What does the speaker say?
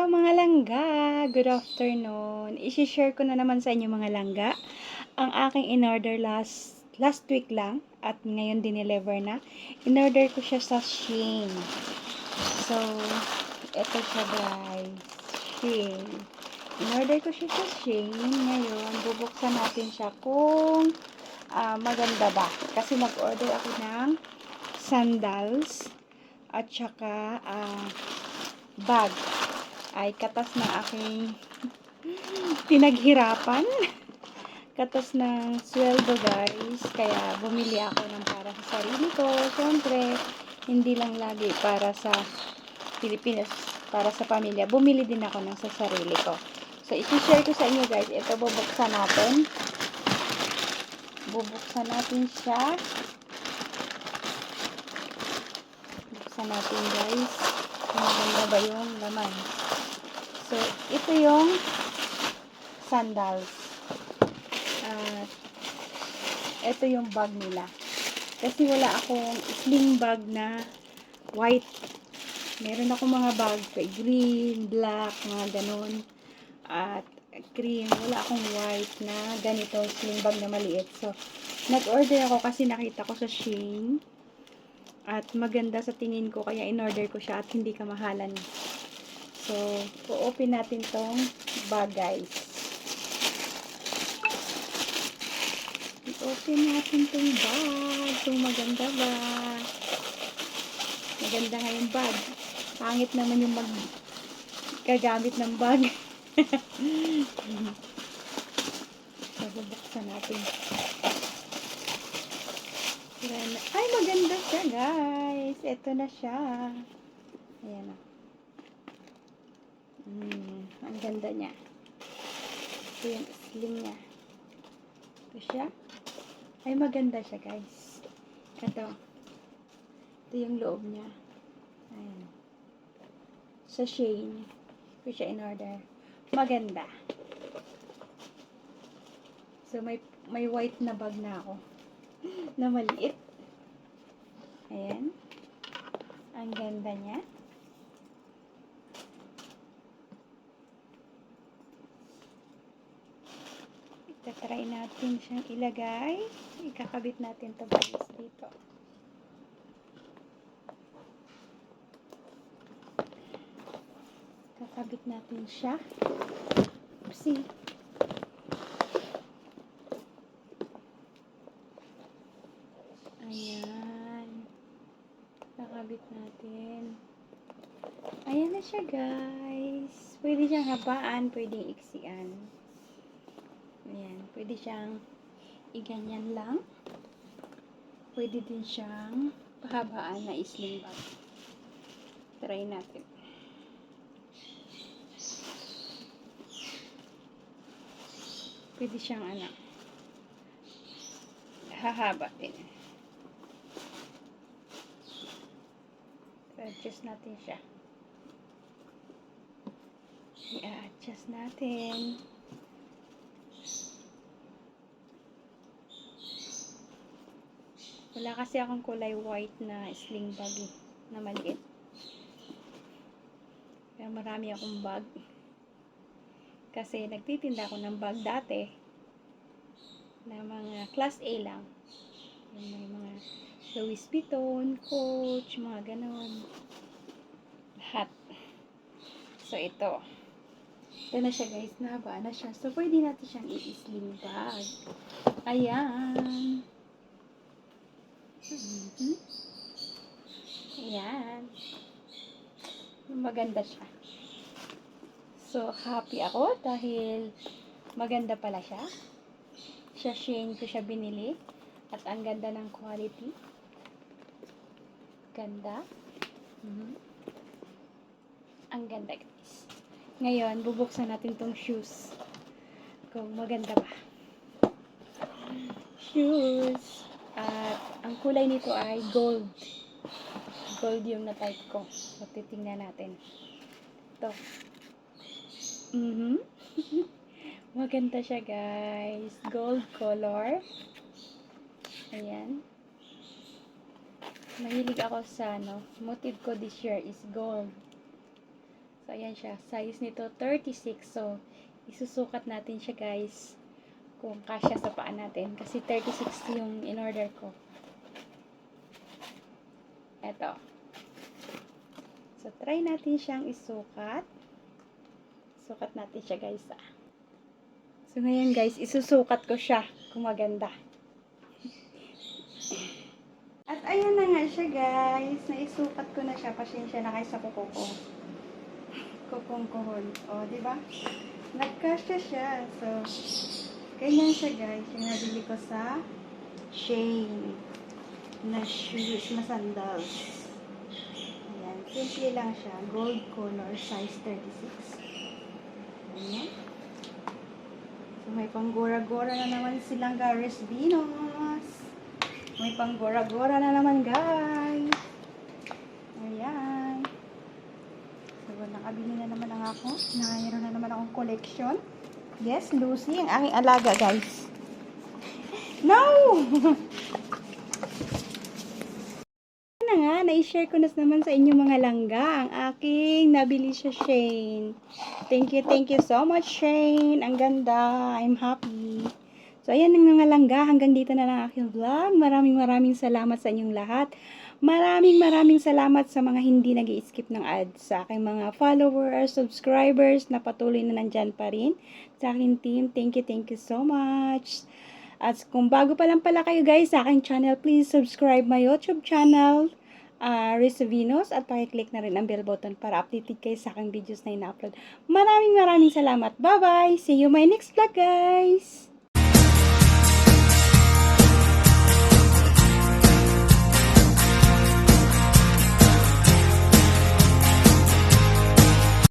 Hello mga langga! Good afternoon. I-share ko na naman sa inyo mga langga ang aking in-order last last week lang at ngayon dineliver na. In-order ko siya sa Shein. So, eto siya guys. Shein. In-order ko siya sa Shein. Ngayon, bubuksan natin siya kung ah, maganda ba. Kasi nag-order ako ng sandals at saka ah, bag ay katas ng aking pinaghirapan. Katas ng sweldo guys. Kaya bumili ako ng para sa sarili ko. Siyempre, hindi lang lagi para sa Pilipinas, para sa pamilya. Bumili din ako ng sa sarili ko. So, isi-share ko sa inyo guys. Ito, bubuksan natin. Bubuksan natin siya. Buksan natin guys. Maganda ba yung laman. So, ito yung sandals. At, ito yung bag nila. Kasi wala akong sling bag na white. Meron ako mga bag green, black, mga ganun. At cream. Wala akong white na ganito sling bag na maliit. So, nag-order ako kasi nakita ko sa Shein. At maganda sa tingin ko, kaya in-order ko siya at hindi kamahalan. So, po-open natin tong bag, guys. I-open natin tong bag. Kung maganda ba. Maganda nga yung bag. Pangit naman yung mag gagamit ng bag. so, bubuksan natin. Ay, maganda siya, guys. Ito na siya. Ayan o. Mm, ang ganda niya. Ito yung sling niya. Ito siya. Ay, maganda siya, guys. Ito. Ito yung loob niya. Ayan. Sa Shane. Ko siya in order. Maganda. So, may, may white na bag na ako. na maliit. Ayan. Ang ganda niya. Itatry natin siyang ilagay. Ikakabit natin to guys dito. Kakabit natin siya. Oopsie. Ayan. Kakabit natin. Ayan na siya guys. Pwede siyang habaan, pwedeng iksian. Ayan, pwede siyang iganyan lang. Pwede din siyang pahabaan na sling bag. Try natin. Pwede siyang ano, hahaba din. I-adjust natin siya. I-adjust natin. Wala kasi akong kulay white na sling bag eh, na maliit. Pero marami akong bag. Kasi nagtitinda ako ng bag dati na mga class A lang. Yung may mga Louis Vuitton, Coach, mga ganon. Lahat. So, ito. Ito na siya guys, nahaba na siya. So, pwede natin siyang i-sling bag. Ayan. Mhm. Ayan. Maganda siya. So, happy ako dahil maganda pala siya. Sa Shein ko siya binili. At ang ganda ng quality. Ganda. Mhm. Ang ganda guys. Ngayon, bubuksan natin tong shoes. Kung maganda ba. Shoes. At ang kulay nito ay gold. Gold yung na-type ko. So, titingnan natin. Ito. Mhm. Maganda siya, guys. Gold color. Ayan. Mahilig ako sa, ano, motive ko this year is gold. So, ayan siya. Size nito 36. So, isusukat natin siya guys. Kung kasya sa paa natin. Kasi 36 yung in-order ko. Eto. So, try natin siyang isukat. Sukat natin siya guys ah. So, ngayon guys, isusukat ko siya kung maganda. At ayan na nga siya guys. Naisukat ko na siya. Pasensya na kayo sa kuko ko. Kukong kuhon. O, di ba? Nagkasya siya. So, ganyan siya guys. Yung nabili ko sa Shane na shoes, na sandals. Ayan. Simple lang siya. Gold color, size 36. Ayan. So, may panggora-gora na naman silang Garis Venus. May panggora-gora na naman, guys. Ayan. So, nakabili na naman ang ako. Mayroon na naman akong collection. Yes, Lucy, ang aking alaga, guys. No! na nga, na-share ko na naman sa inyo mga langga. Ang aking nabili siya, Shane. Thank you, thank you so much, Shane. Ang ganda. I'm happy. So, ayan ang mga langga. Hanggang dito na lang ang aking vlog. Maraming maraming salamat sa inyong lahat. Maraming maraming salamat sa mga hindi nag skip ng ads. Sa aking mga followers, subscribers na patuloy na nandyan pa rin. Sa aking team, thank you, thank you so much. At kung bago pa lang pala kayo guys sa aking channel, please subscribe my YouTube channel, uh, Riz Venus, at pakiclick na rin ang bell button para updated kayo sa aking videos na ina-upload. Maraming maraming salamat. Bye-bye! See you my next vlog guys!